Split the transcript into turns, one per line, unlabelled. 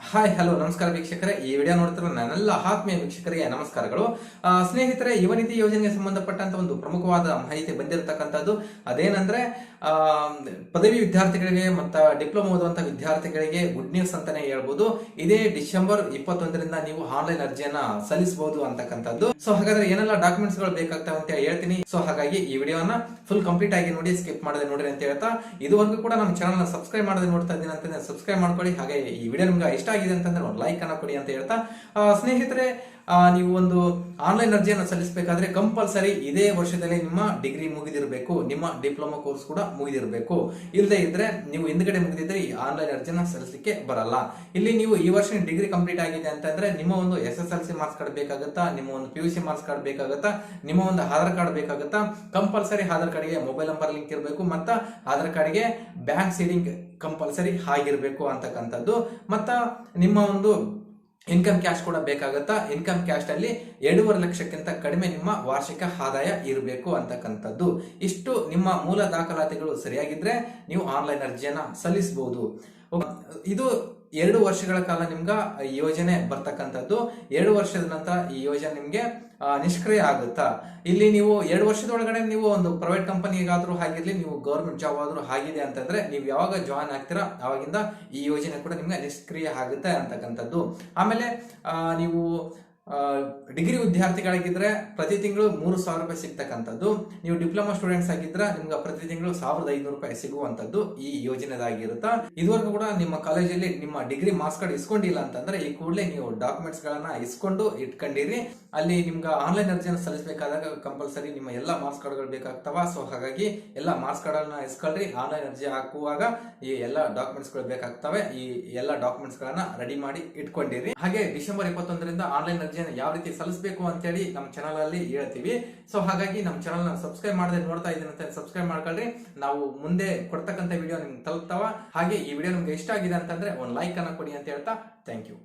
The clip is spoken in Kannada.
ಹಾಯ್ ಹಲೋ ನಮಸ್ಕಾರ ವೀಕ್ಷಕರೇ. ಈ ವಿಡಿಯೋ ನೋಡ್ತಿರೋ ನನ್ನೆಲ್ಲ ಆತ್ಮೀಯ ವೀಕ್ಷಕರಿಗೆ ನಮಸ್ಕಾರಗಳು. ಸ್ನೇಹಿತರೆ ಯುವ ನಿಧಿ ಯೋಜನೆಗೆ ಸಂಬಂಧಪಟ್ಟಂತ ಒಂದು ಪ್ರಮುಖವಾದ ಮಾಹಿತಿ ಬಂದಿರತಕ್ಕಂಥದ್ದು ಅದೇನಂದ್ರೆ ಪದವಿ ವಿದ್ಯಾರ್ಥಿಗಳಿಗೆ ಮತ್ತು ಡಿಪ್ಲೊಮಾ ಓದುವಂತ ವಿದ್ಯಾರ್ಥಿಗಳಿಗೆ ಗುಡ್ ನ್ಯೂಸ್ ಅಂತಾನೆ ಹೇಳ್ಬೋದು. ಇದೇ ಡಿಸೆಂಬರ್ ಇಪ್ಪತ್ತೊಂದರಿಂದ ನೀವು ಆನ್ಲೈನ್ ಅರ್ಜಿಯನ್ನ ಸಲ್ಲಿಸಬಹುದು ಅಂತಕ್ಕಂಥದ್ದು. ಸೊ ಹಾಗಾದ್ರೆ ಏನೆಲ್ಲ ಡಾಕ್ಯುಮೆಂಟ್ಸ್ಗಳು ಬೇಕಾಗ್ತವೆ ಅಂತ ಹೇಳ್ತೀನಿ. ಸೊ ಹಾಗಾಗಿ ಈ ವಿಡಿಯೋನ ಫುಲ್ ಕಂಪ್ಲೀಟ್ ಆಗಿ ನೋಡಿ ಸ್ಕಿಪ್ ಮಾಡದೆ ನೋಡ್ರಿ ಅಂತ ಹೇಳ್ತಾ, ಇದುವರೆಗೂ ಕೂಡ ನಮ್ಮ ಚಾನಲ್ ಸಬ್ಸ್ಕ್ರೈಬ್ ಮಾಡದೆ ನೋಡ್ತಾ ಇದ್ದೀನಿ ಅಂತಂದ್ರೆ ಸಬ್ಸ್ಕ್ರೈಬ್ ಮಾಡ್ಕೊಳ್ಳಿ. ಹಾಗೆ ಈ ವಿಡಿಯೋ ನಿಮ್ಗೆ ಇಷ್ಟ ಆಗಿದೆ ಅಂತಂದ್ರೆ ಒಂದು ಲೈಕ್ ಅನ್ನ ಕೊಡಿ ಅಂತ ಹೇಳ್ತಾ ಸ್ನೇಹಿತರೆ ನೀವು ಒಂದು ಆನ್ಲೈನ್ ಅರ್ಜಿಯನ್ನು ಸಲ್ಲಿಸಬೇಕಾದ್ರೆ ಕಂಪಲ್ಸರಿ ಇದೇ ವರ್ಷದಲ್ಲಿ ನಿಮ್ಮ ಡಿಗ್ರಿ ಮುಗಿದಿರಬೇಕು, ನಿಮ್ಮ ಡಿಪ್ಲೊಮಾ ಕೋರ್ಸ್ ಕೂಡ ಮುಗಿದಿರಬೇಕು. ಇಲ್ಲದೆ ಇದ್ರೆ ನೀವು ಹಿಂದ್ಗಡೆ ಮುಗಿದಿದ್ರೆ ಈ ಆನ್ಲೈನ್ ಅರ್ಜಿನ ಸಲ್ಲಿಸಲಿಕ್ಕೆ ಬರಲ್ಲ. ಇಲ್ಲಿ ನೀವು ಈ ವರ್ಷ ಡಿಗ್ರಿ ಕಂಪ್ಲೀಟ್ ಆಗಿದೆ ಅಂತಂದ್ರೆ ನಿಮ್ಮ ಒಂದು S S L C marks card ಬೇಕಾಗುತ್ತಾ, ನಿಮ್ಮ ಒಂದು P U C marks card ಬೇಕಾಗುತ್ತಾ, ನಿಮ್ಮ ಒಂದು ಆಧಾರ್ ಕಾರ್ಡ್ ಬೇಕಾಗುತ್ತಾ ಕಂಪಲ್ಸರಿ ಆಧಾರ್ ಕಾರ್ಡ್ಗೆ ಮೊಬೈಲ್ ನಂಬರ್ ಲಿಂಕ್ ಇರಬೇಕು ಮತ್ತು ಆಧಾರ್ ಕಾರ್ಡ್ಗೆ ಬ್ಯಾಂಕ್ ಸೀಲಿಂಗ್ ಕಂಪಲ್ಸರಿ ಆಗಿರಬೇಕು ಅಂತಕ್ಕಂಥದ್ದು. ಮತ್ತು ನಿಮ್ಮ ಒಂದು ಇನ್ಕಮ್ ಕ್ಯಾಶ್ ಕೂಡ ಬೇಕಾಗುತ್ತಾ? ಇನ್ಕಮ್ ಕ್ಯಾಶ್ ಅಲ್ಲಿ ಎರಡೂವರೆ ಲಕ್ಷಕ್ಕಿಂತ ಕಡಿಮೆ ನಿಮ್ಮ ವಾರ್ಷಿಕ ಆದಾಯ ಇರಬೇಕು ಅಂತಕ್ಕಂಥದ್ದು. ಇಷ್ಟು ನಿಮ್ಮ ಮೂಲ ದಾಖಲಾತಿಗಳು ಸರಿಯಾಗಿದ್ರೆ ನೀವು ಆನ್ಲೈನ್ ಅರ್ಜಿಯನ್ನ ಸಲ್ಲಿಸಬಹುದು ಇದು ಎರಡು ವರ್ಷಗಳ ಕಾಲ ನಿಮ್ಗೆ ಯೋಜನೆ ಬರ್ತಕ್ಕಂಥದ್ದು. ಎರಡು ವರ್ಷದ ನಂತರ ಈ ಯೋಜನೆ ನಿಮ್ಗೆ ನಿಷ್ಕ್ರಿಯ ಆಗುತ್ತಾ? ಇಲ್ಲಿ ನೀವು ಎರಡು ವರ್ಷದೊಳಗಡೆ ನೀವು ಒಂದು ಪ್ರೈವೇಟ್ ಕಂಪನಿಗಾದ್ರೂ ಆಗಿರ್ಲಿ ನೀವು ಗೌರ್ಮೆಂಟ್ ಜಾಬ್ ಆದ್ರೂ ಆಗಿದೆ ಅಂತಂದ್ರೆ ನೀವು ಯಾವಾಗ ಜಾಯ್ನ್ ಆಗ್ತೀರಾ? ಅವಾಗಿಂದ ಈ ಯೋಜನೆ ಕೂಡ ನಿಮ್ಗೆ ನಿಷ್ಕ್ರಿಯ ಆಗುತ್ತೆ ಅಂತಕ್ಕಂಥದ್ದು. ಆಮೇಲೆ ನೀವು ಡಿಗ್ರಿ ವಿದ್ಯಾರ್ಥಿಗಳಾಗಿದ್ರೆ ಪ್ರತಿ ತಿಂಗಳು ಮೂರು ಸಾವಿರ ರೂಪಾಯಿ ಸಿಗ್ತಕ್ಕಂಥದ್ದು. ನೀವು ಡಿಪ್ಲೊಮಾ ಸ್ಟೂಡೆಂಟ್ಸ್ ಆಗಿದ್ರೆ ನಿಮ್ಗೆ ಪ್ರತಿ ತಿಂಗಳು ಸಾವಿರದ ಐನೂರು ರೂಪಾಯಿ ಸಿಗುವಂತದ್ದು ಈ ಯೋಜನೆದಾಗಿರುತ್ತಾ. ಇದುವರೆಗೂ ಕೂಡ ನಿಮ್ಮ ಕಾಲೇಜಲ್ಲಿ ನಿಮ್ಮ ಡಿಗ್ರಿ ಮಾರ್ಕ್ಸ್ ಕಾರ್ಡ್ ಇಸ್ಕೊಂಡಿಲ್ಲ ಅಂತಂದ್ರೆ ಈ ಕೂಡಲೇ ನೀವು ಡಾಕ್ಯುಮೆಂಟ್ಸ್ ಗಳನ್ನ ಇಸ್ಕೊಂಡು ಇಟ್ಕೊಂಡಿರಿ. ಅಲ್ಲಿ ನಿಮ್ಗೆ ಆನ್ಲೈನ್ ಅರ್ಜಿಯನ್ನು ಸಲ್ಲಿಸಬೇಕಾದಾಗ ಕಂಪಲ್ಸರಿ ನಿಮ್ಮ ಎಲ್ಲ ಮಾರ್ಕ್ಸ್ ಕಾರ್ಡ್ಗಳು ಬೇಕಾಗ್ತವ. ಸೊ ಹಾಗಾಗಿ ಎಲ್ಲ ಮಾರ್ಕ್ಸ್ ಕಾರ್ಡ್ ಅನ್ನ ಇಸ್ಕೊಳ್ರಿ. ಆನ್ಲೈನ್ ಅರ್ಜಿ ಹಾಕುವಾಗ ಈ ಎಲ್ಲ ಡಾಕ್ಯುಮೆಂಟ್ಸ್ಗಳು ಬೇಕಾಗ್ತವೆ. ಈ ಎಲ್ಲ ಡಾಕ್ಯುಮೆಂಟ್ಸ್ ಗಳನ್ನ ರೆಡಿ ಮಾಡಿ ಇಟ್ಕೊಂಡಿರಿ. ಹಾಗೆ ಡಿಸೆಂಬರ್ ಇಪ್ಪತ್ತೊಂದರಿಂದ ಆನ್ಲೈನ್ ಅರ್ಜಿಯನ್ನು ಯಾವ ರೀತಿ ಸಲ್ಲಿಸಬೇಕು ಅಂತೇಳಿ ನಮ್ಮ ಚಾನಲ್ ಅಲ್ಲಿ ಹೇಳ್ತೀವಿ. ಸೊ ಹಾಗಾಗಿ ನಮ್ಮ ಚಾನಲ್ನ ಸಬ್ಸ್ಕ್ರೈಬ್ ಮಾಡದೆ ನೋಡ್ತಾ ಇದ್ದೀನಿ ಅಂತ ಸಬ್ಸ್ಕ್ರೈಬ್ ಮಾಡ್ಕೊಳ್ರಿ. ನಾವು ಮುಂದೆ ಕೊಡ್ತಕ್ಕಂಥ ವಿಡಿಯೋ ನಿಮ್ಗೆ ತಲುಪ್ತಾವ. ಹಾಗೆ ಈ ವಿಡಿಯೋ ನಿಮ್ಗೆ ಇಷ್ಟ ಆಗಿದೆ ಅಂತಂದ್ರೆ ಒಂದು ಲೈಕ್ ಅನ್ನ ಕೊಡಿ ಅಂತ ಹೇಳ್ತಾ ಥ್ಯಾಂಕ್ ಯು